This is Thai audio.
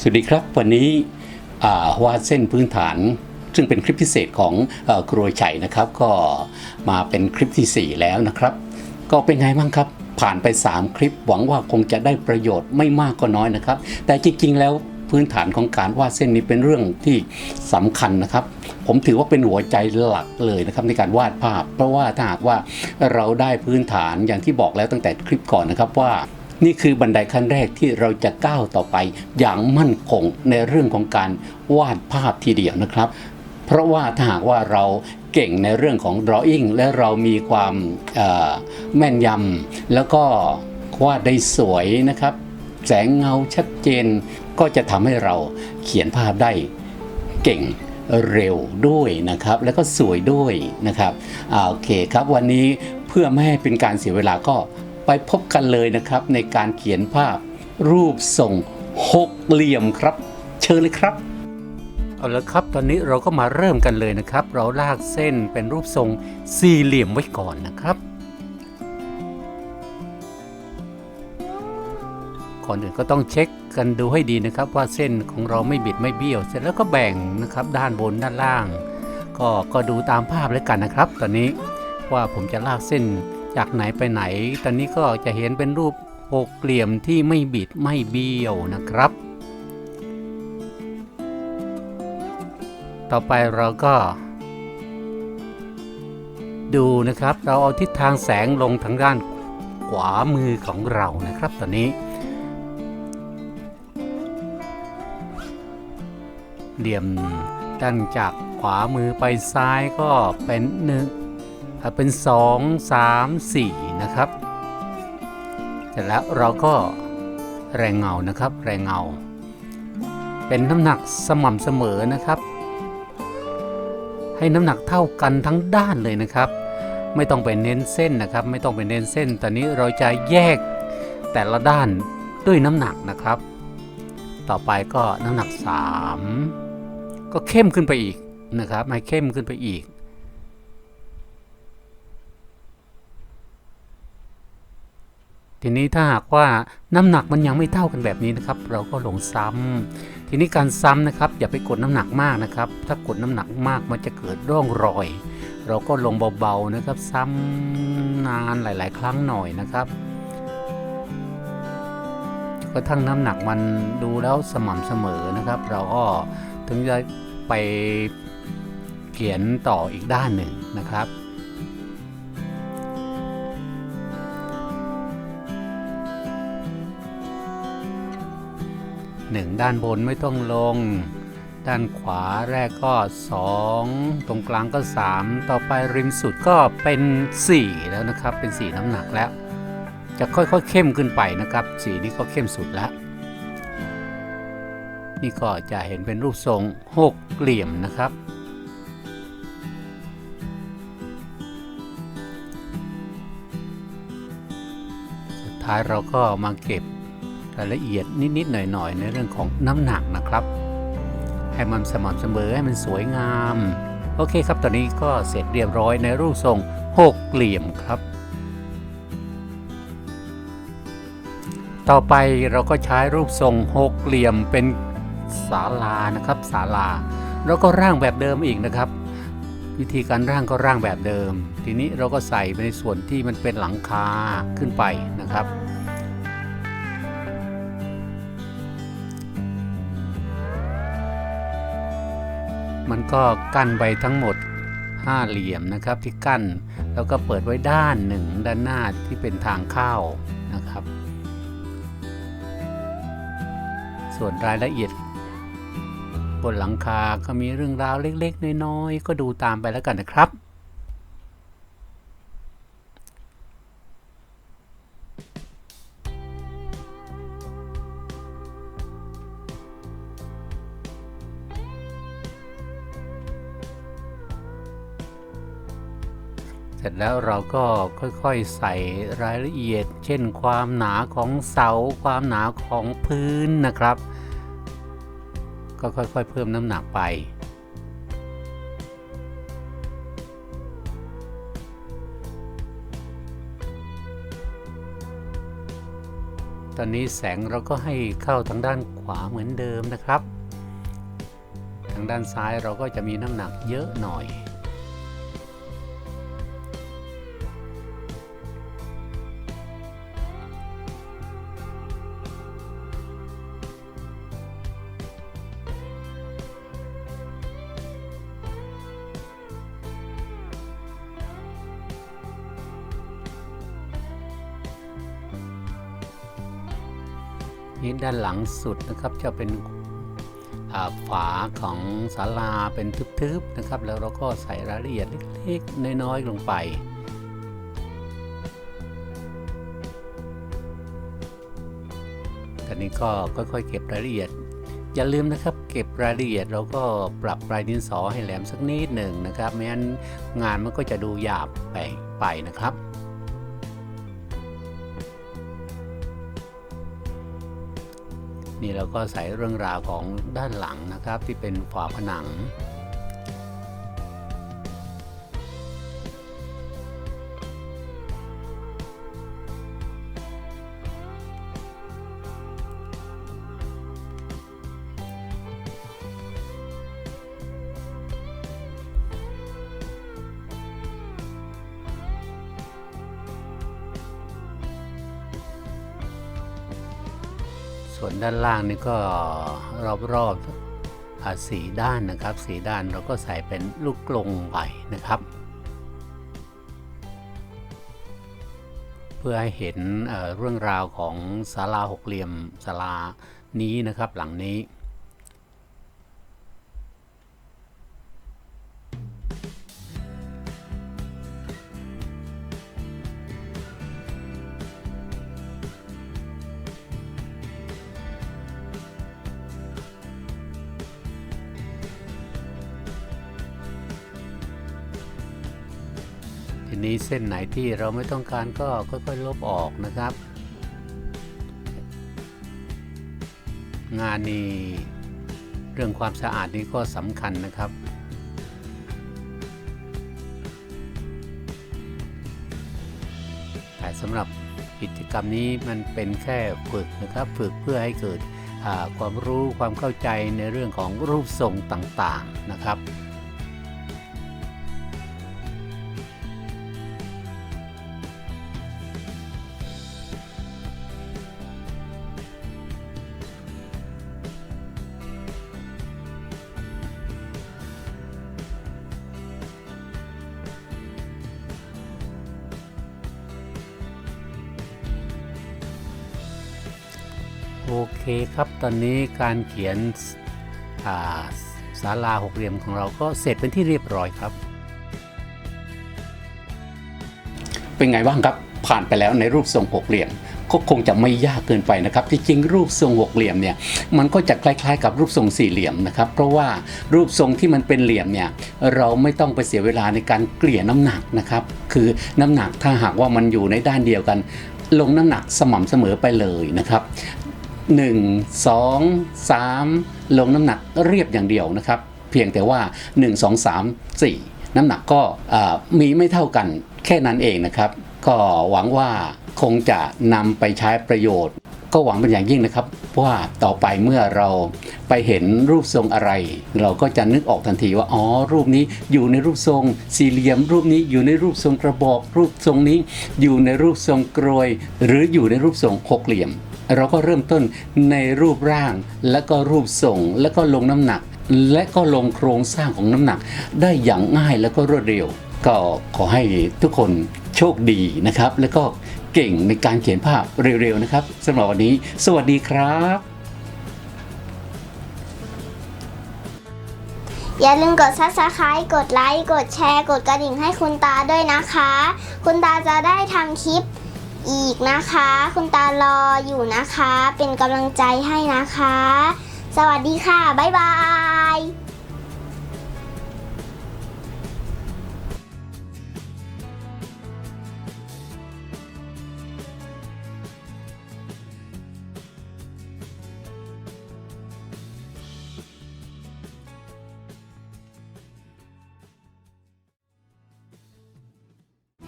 สวัสดีครับ วันนี้วาดเส้นพื้นฐาน ซึ่งเป็นคลิปพิเศษของอครัวไฉนะครับ ก็มาเป็นคลิปทีสี่ 4 แล้วนะครับ ก็เป็นไงบ้างครับผ่านไป 3 คลิป หวังว่าคงจะได้ประโยชน์ไม่มากก็น้อยนะครับ แต่จริงๆแล้วพื้นฐานของการวาดเส้นนี้เป็นเรื่องที่สำคัญนะครับ ผมถือว่าเป็นหัวใจหลักเลยนะครับในการวาดภาพ เพราะว่าถ้าหากว่าเราได้พื้นฐานอย่างที่บอกแล้วตั้งแต่คลิปก่อนนะครับว่า นี่คือบันไดขั้นแรกที่เราจะก้าวต่อไปอย่างมั่นคงในเรื่องของการวาดภาพทีเดียวนะครับ เพราะว่าถ้าหากว่าเราเก่งในเรื่องของ drawing และเรามีความแม่นยำแล้วก็วาดได้สวยนะครับ แสงเงาชัดเจนก็จะทำให้เราเขียนภาพได้เก่งเร็วด้วยนะครับ แล้วก็สวยด้วยนะครับอโอเคครับวันนี้เพื่อไม่ให้เป็นการเสียเวลาก็ ไปพบกันเลยนะครับ ในการเขียนภาพ รูปทรงหกเหลี่ยมครับ เชิญเลยครับเอาละครับ ตอนนี้เราก็มาเริ่มกันเลยนะครับ เราลากเส้นเป็นรูปทรงสี่เหลี่ยมไว้ก่อนนะครับ ก่อนอื่นก็ต้องเช็คกันดูให้ดีนะครับ ว่าเส้นของเราไม่บิดไม่เบี้ยว เสร็จแล้วก็แบ่งนะครับ ด้านบนด้านล่าง ก็ก็ดูตามภาพแล้วกันนะครับ ตอนนี้ว่าผมจะลากเส้น จากไหนไปไหน ตอนนี้ก็จะเห็นเป็นรูปหกเหลี่ยมที่ไม่บิดไม่เบี้ยวนะครับ ต่อไปเราก็ ดูนะครับ เราเอาทิศทางแสงลงทางด้านขวามือของเรานะครับ ตอนนี้ เหลี่ยมด้านจากขวามือไปซ้ายก็เป็นหนึ่ง เป็นสองสามสี่นะครับเสร็จแล้วเราก็แรงเงานะครับ แรงเงา เป็นน้ำหนักสม่ำเสมอนะครับ ให้น้ำหนักเท่ากันทั้งด้านเลยนะครับ ไม่ต้องไปเน้นเส้นนะครับ ไม่ต้องไปเน้นเส้น ตอนนี้เราจะแยกแต่ละด้านด้วยน้ำหนักนะครับ ต่อไปก็น้ำหนัก 3 ก็เข้มขึ้นไปอีกนะครับให้เข้มขึ้นไปอีก ทีนี้ถ้าหากว่าน้ำหนักมันยังไม่เท่ากันแบบนี้นะครับ เราก็ลงซ้ำทีนี้การซ้ำนะครับ อย่าไปกดน้ำหนักมากนะครับ ถ้ากดน้ำหนักมากมันจะเกิดร่องรอย เราก็ลงเบาๆนะครับ ซ้ำนานหลาย ๆ ครั้งหน่อยนะครับกระทั่งน้ำหนักมันดูแล้วสม่ำเสมอนะครับ เราก็ถึงจะไปเขียนต่ออีกด้านหนึ่งนะครับ หนึ่งด้านบนไม่ต้องลง ด้านขวาแรกก็ 2 ตรงกลางก็ 3 ต่อไปริมสุดก็เป็น 4 แล้วนะครับ เป็น 4 น้ำหนักแล้ว จะค่อยๆเข้มขึ้นไปนะครับ สีนี้ก็เข้มสุดแล้ว นี่ก็จะเห็นเป็นรูปทรงหกเหลี่ยมนะครับสุดท้ายเราก็มาเก็บ รายละเอียดนิดๆหน่อยๆ ในเรื่องของน้ำหนักนะครับ ให้มันสม่ำเสมอให้มันสวยงาม โอเคครับตอนนี้ก็เสร็จเรียบร้อยในรูปทรงหกเหลี่ยมครับ ต่อไปเราก็ใช้รูปทรงหกเหลี่ยมเป็นศาลานะครับศาลาแล้วก็ร่างแบบเดิมอีกนะครับ วิธีการร่างก็ร่างแบบเดิม ทีนี้เราก็ใส่ไปในส่วนที่มันเป็นหลังคาขึ้นไปนะครับ มันก็กั้นไปทั้งหมด 5 เหลี่ยมนะครับที่กั้น แล้วก็เปิดไว้ด้านหนึ่งด้านหน้าที่เป็นทางเข้านะครับ ส่วนรายละเอียด บนหลังคาก็มีเรื่องราวเล็กๆ น้อยๆ ก็ดูตามไปแล้วกันนะครับ ร็จแล้วเราก็ค่อยๆใส่รายละเอียด เช่นความหนาของเสา ความหนาของพื้นนะครับ ก็ค่อยๆเพิ่มน้ำหนักไป ตอนนี้แสงเราก็ให้เข้าทางด้านขวาเหมือนเดิมนะครับ ทางด้านซ้ายเราก็จะมีน้ำหนักเยอะหน่อย นี่ด้านหลังสุดนะครับจะเป็นฝาของศาลาเป็นทึบๆนะครับ แล้วเราก็ใส่รายละเอียดเล็กๆน้อยๆลงไปตอนนี้ก็ค่อยๆ เก็บรายละเอียด อย่าลืมนะครับ เก็บรายละเอียดเราก็ปรับปลายดินสอให้แหลมสักนิดหนึ่งนะครับไม่งั้นงานมันก็จะดูหยาบไปไปนะครับ นี่เราก็ใส่เรื่องราวของด้านหลังนะครับที่เป็นฝาผนัง ส่วนด้านล่างนี่ก็รอบๆอ่าสีด้านนะครับสีด้านเราก็ใส่เป็นลูกกลงไปนะครับ เพื่อให้เห็นเเรื่องราวของศาลาหกเหลี่ยมศาลานี้นะครับหลังนี้ ทีนี้เส้นไหนที่เราไม่ต้องการก็ค่อยๆลบออกนะครับ งานนี้เรื่องความสะอาดนี้ก็สำคัญนะครับแต่สำหรับกิจกรรมนี้มันเป็นแค่ฝึกนะครับ ฝึกเพื่อให้เกิดความรู้ความเข้าใจในเรื่องของรูปทรงต่างๆนะครับ เคครับตอนนี้การเขียนอ่าศาลาหกเหลี่ยมของเราก็เสร็จเป็นที่เรียบร้อยครับ เป็นไงบ้างครับผ่านไปแล้วในรูปทรงหกเหลี่ยมก็คงจะไม่ยากเกินไปนะครับที่จริงรูปทรงหกเหลี่ยมเนี่ยมันก็จะคล้ายๆ กับรูปทรงสี่เหลี่ยมนะครับเพราะว่ารูปทรงที่มันเป็นเหลี่ยมเนี่ยเราไม่ต้องไปเสียเวลาในการเกลี่ยน้ำหนักนะครับคือน้ำหนักถ้าหากว่ามันอยู่ในด้านเดียวกัน ลงน้ำหนักสม่ำเสมอไปเลยนะครับ 1 2 3 ลงน้ำหนักเรียบอย่างเดียวนะครับ เพียงแต่ว่า 1 2 3 4 น้ำหนักก็มีไม่เท่ากันแค่นั้นเองนะครับ ก็หวังว่าคงจะนำไปใช้ประโยชน์ ก็หวังเป็นอย่างยิ่งนะครับว่าต่อไปเมื่อเราไปเห็นรูปทรงอะไร เราก็จะนึกออกทันทีว่าอ๋อรูปนี้อยู่ในรูปทรงสี่เหลี่ยม รูปนี้อยู่ในรูปทรงกระบอก รูปทรงนี้อยู่ในรูปทรงกรวย หรืออยู่ในรูปทรงหกเหลี่ยม เราก็เริ่มต้นในรูปร่าง และก็รูปทรงและก็ลงน้ำหนัก และก็ลงโครงสร้างของน้ำหนัก ได้อย่างง่ายและก็รวดเร็ว ก็ขอให้ทุกคนโชคดีนะครับ แล้วก็เก่งในการเขียนภาพเร็วๆนะครับสำหรับวันนี้ สวัสดีครับ อย่าลืมกด subscribe กดไลค์ กดแชร์ กดกระดิ่งให้คุณตาด้วยนะคะ คุณตาจะได้ทำคลิป อีกนะคะ คุณตารออยู่นะคะ เป็นกำลังใจให้นะคะ สวัสดีค่ะ บ๊ายบาย